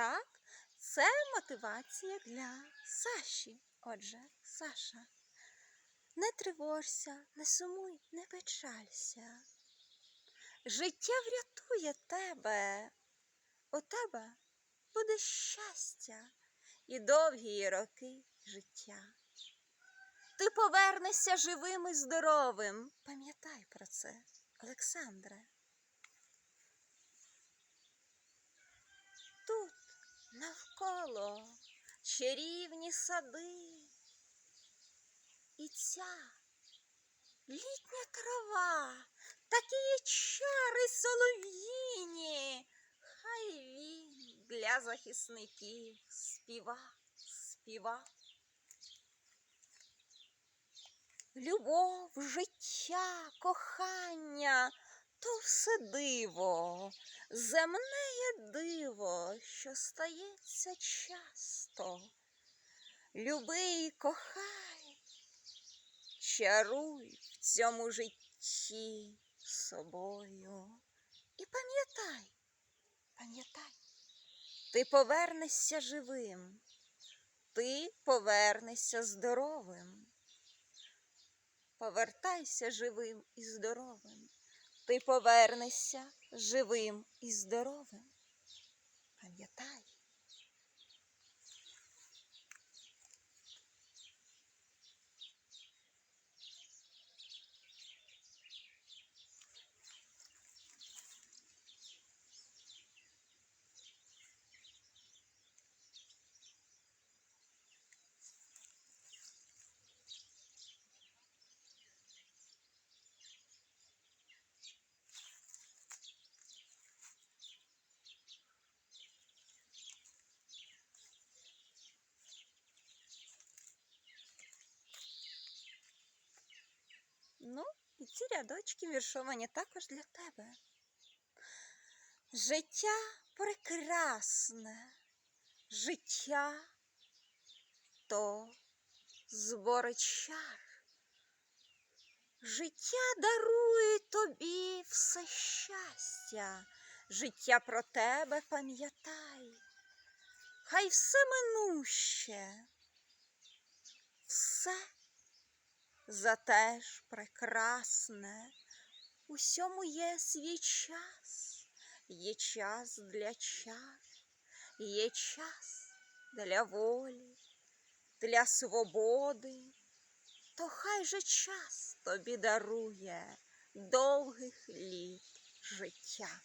Так, це мотивація для Саші. Отже, Саша, не тривожся, не сумуй, не печалься. Життя врятує тебе. У тебе буде щастя і довгі роки життя. Ти повернешся живим і здоровим. Пам'ятай про це, Олександре. Навколо чарівні сади. І ця літня трава, такі чари солов'їні. Хай він для захисників співа, співа. Любов, життя, кохання то все диво, земне є диво, що стається часто. Люби і кохай, чаруй в цьому житті собою. І пам'ятай, пам'ятай, ти повернешся живим, ти повернешся здоровим. Повертайся живим і здоровим. Ти повернешся живим і здоровим. Пам'ятай. Ну, і ці рядочки віршовані також для тебе. Життя прекрасне, життя то збори чар. Життя дарує тобі все щастя, життя про тебе пам'ятай, хай все минуще, все зате ж прекрасне, усьому є свій час, є час для чар, є час для волі, для свободи, то хай же час тобі дарує довгих літ життя.